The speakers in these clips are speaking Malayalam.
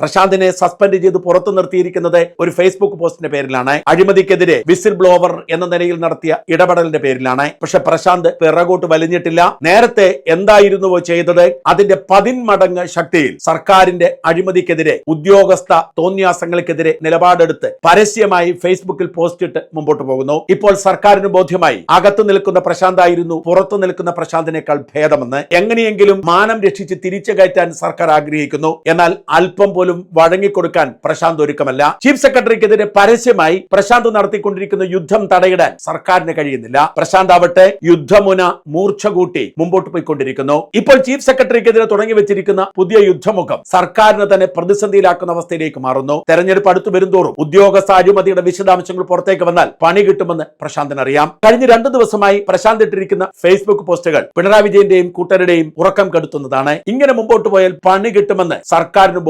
പ്രശാന്തിനെ സസ്പെൻഡ് ചെയ്ത് പുറത്തു നിർത്തിയിരിക്കുന്നത് ഒരു ഫേസ്ബുക്ക് പോസ്റ്റിന്റെ പേരിലാണ്. അഴിമതിക്കെതിരെ വിസിൽ ബ്ലോവർ എന്ന നിലയിൽ നടത്തിയ ഇടപെടലിന്റെ പേരിലാണ്. പക്ഷെ പ്രശാന്ത് പിറകോട്ട് വലിഞ്ഞിട്ടില്ല. നേരത്തെ എന്തായിരുന്നുവോ ചെയ്തത്? അതിന്റെ പതിന്മടങ്ങ് ശക്തിയിൽ സർക്കാരിന്റെ അഴിമതിക്കെതിരെ ഉദ്യോഗസ്ഥ തോന്നിയാസങ്ങൾക്കെതിരെ നിലപാടെടുത്ത് പരസ്യമായി ഫേസ്ബുക്കിൽ പോസ്റ്റ് ഇട്ട് മുമ്പോട്ട് പോകുന്നു. ഇപ്പോൾ സർക്കാരിന് ബോധ്യമായി അകത്തു നിൽക്കുന്ന പ്രശാന്ത് ആയിരുന്നു പുറത്തു നിൽക്കുന്ന പ്രശാന്തിനേക്കാൾ ഭേദമെന്ന്. എങ്ങനെയെങ്കിലും മാനം രക്ഷിച്ച് തിരിച്ചു കയറ്റാൻ സർക്കാർ ആഗ്രഹിക്കുന്നു. എന്നാൽ അല്പം പോലും വഴങ്ങിക്കൊടുക്കാൻ പ്രശാന്ത് ഒരുക്കമല്ല. ചീഫ് സെക്രട്ടറിക്കെതിരെ പരസ്യമായി പ്രശാന്ത് നടത്തിക്കൊണ്ടിരിക്കുന്ന യുദ്ധം തടയിടാൻ സർക്കാരിന് കഴിയുന്നില്ല. പ്രശാന്ത് ആവട്ടെ യുദ്ധമുന മൂർച്ച കൂട്ടി മുമ്പോട്ട് പോയിക്കൊണ്ടിരിക്കുന്നു. ഇപ്പോൾ ചീഫ് സെക്രട്ടറിക്കെതിരെ തുടങ്ങി വെച്ചിരിക്കുന്ന പുതിയ യുദ്ധമുഖം സർക്കാരിനെ തന്നെ പ്രതിസന്ധിയിലാക്കുന്ന അവസ്ഥയിലേക്ക് മാറുന്നു. തെരഞ്ഞെടുപ്പ് അടുത്തു വരുന്തോറും ഉദ്യോഗസ്ഥ അഴിമതിയുടെ വിശദാംശങ്ങൾ പുറത്തേക്ക് വന്നാൽ പണി കിട്ടുമെന്ന് പ്രശാന്തിന് അറിയാം കഴിഞ്ഞ രണ്ടു ദിവസമായി പ്രശാന്ത് ഇട്ടിരിക്കുന്ന ഫേസ്ബുക്ക് പോസ്റ്റുകൾ പിണറായി വിജയന്റെയും കൂട്ടരുടെയും ഉറക്കം കെടുത്തുന്നതാണ്. ഇങ്ങനെ മുമ്പോട്ട് പോയാൽ പണി കിട്ടുമെന്ന് സർക്കാരിന്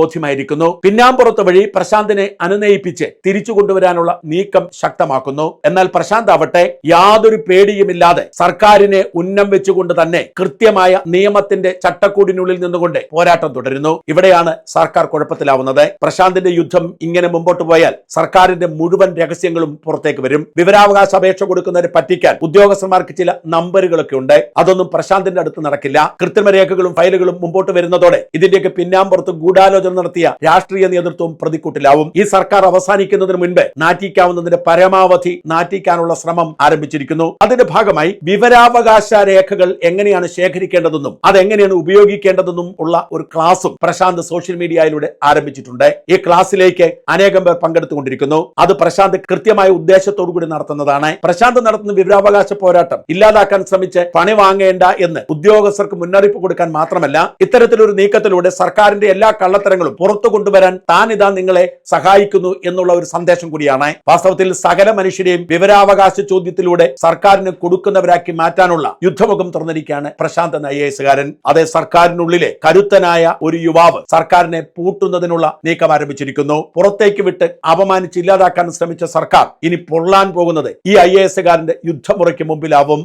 ബോധ്യമായിരിക്കുന്നു പിന്നാമ്പുറത്ത് വഴി പ്രശാന്തിനെ അനുനയിപ്പിച്ച് തിരിച്ചു കൊണ്ടുവരാനുള്ള നീക്കം ശക്തമാക്കുന്നു. എന്നാൽ പ്രശാന്ത് ആവട്ടെ യാതൊരു പേടിയുമില്ലാതെ സർക്കാരിനെ ഉന്നം വെച്ചുകൊണ്ട് തന്നെ കൃത്യമായ നിയമത്തിന്റെ ചട്ടക്കൂടിനുള്ളിൽ നിന്നുകൊണ്ട് പോരാട്ടം തുടരുന്നു. ഇവിടെയാണ് സർക്കാർ കുഴപ്പത്തിലാവുന്നത്. പ്രശാന്തിന്റെ യുദ്ധം ഇങ്ങനെ മുമ്പോട്ട് പോയാൽ സർക്കാരിന്റെ മുഴുവൻ രഹസ്യങ്ങളും പുറത്തേക്ക് വരും. വിവരാവകാശ അപേക്ഷ കൊടുക്കുന്നതിന് പറ്റിക്കാൻ ഉദ്യോഗസ്ഥന്മാർക്ക് ചില നമ്പറുകളൊക്കെ ഉണ്ട്. അതൊന്നും പ്രശാന്തിന്റെ അടുത്ത് നടക്കില്ല. കൃത്രിമ രേഖകളും ഫയലുകളും മുമ്പോട്ട് വരുന്നതോടെ ഇതിന്റെയൊക്കെ പിന്നാമ്പുറത്ത് ഗൂഢാലോചന നടത്തിയ രാഷ്ട്രീയ നേതൃത്വം പ്രതിക്കൂട്ടിലാവും. ഈ സർക്കാർ അവസാനിക്കുന്നതിന് മുൻപ് നാറ്റിക്കാവുന്നതിന്റെ പരമാവധി നാറ്റിക്കാനുള്ള ശ്രമം ആരംഭിച്ചിരിക്കുന്നു. അതിന്റെ ഭാഗമായി വിവരാവകാശ രേഖകൾ എങ്ങനെയാണ് ശേഖരിക്കേണ്ടതെന്നും അതെങ്ങനെയാണ് ഉപയോഗിക്കേണ്ടതെന്നും ഉള്ള ഒരു ക്ലാസും പ്രശാന്ത് സോഷ്യൽ മീഡിയയിലൂടെ ആരംഭിച്ചിട്ടുണ്ട്. ഈ ക്ലാസ്സിലേക്ക് അനേകം പേർ പങ്കെടുത്തുകൊണ്ടിരിക്കുന്നു. അത് പ്രശാന്ത് കൃത്യമായ ഉദ്ദേശത്തോടു കൂടി നടത്തുന്നതാണ്. പ്രശാന്ത് നടത്തുന്ന വിവരാവകാശ പോരാട്ടം ഇല്ലാതാക്കാൻ ശ്രമിച്ച് പണി വാങ്ങേണ്ട എന്ന് ഉദ്യോഗസ്ഥർക്ക് മുന്നറിയിപ്പ് കൊടുക്കാൻ മാത്രമല്ല ഇത്തരത്തിലൊരു നീക്കത്തിലൂടെ സർക്കാരിന്റെ എല്ലാ കള്ളത്തരങ്ങളും പുറത്തു കൊണ്ടുവരാൻ താൻ ഇതാ നിങ്ങളെ സഹായിക്കുന്നു എന്നുള്ള ഒരു സന്ദേശം കൂടിയാണ്. വാസ്തവത്തിൽ സകല മനുഷ്യരെയും വിവരാവകാശ ചോദ്യത്തിലൂടെ സർക്കാരിന് കൊടുക്കുന്നവരാക്കി മാറ്റാനുള്ള യുദ്ധമുഖം തുറന്നിരിക്കുകയാണ് പ്രശാന്ത് എന്ന ഐ എസുകാരൻ അതേ സർക്കാരിനുള്ളിലെ കരുത്തനായ ഒരു യുവാവ് സർക്കാരിനെ പൂട്ടുന്നതിനുള്ള നീക്കം ആരംഭിച്ചിരിക്കുന്നു. പുറത്തേക്ക് വിട്ട് അപമാനിച്ച് ഇല്ലാതാക്കാൻ ശ്രമിച്ച സർക്കാർ ഇനി പൊള്ളാൻ പോകുന്നത് ഈ ഐ എസുകാരന്റെ യുദ്ധമുറയ്ക്ക് മുമ്പിലാവും.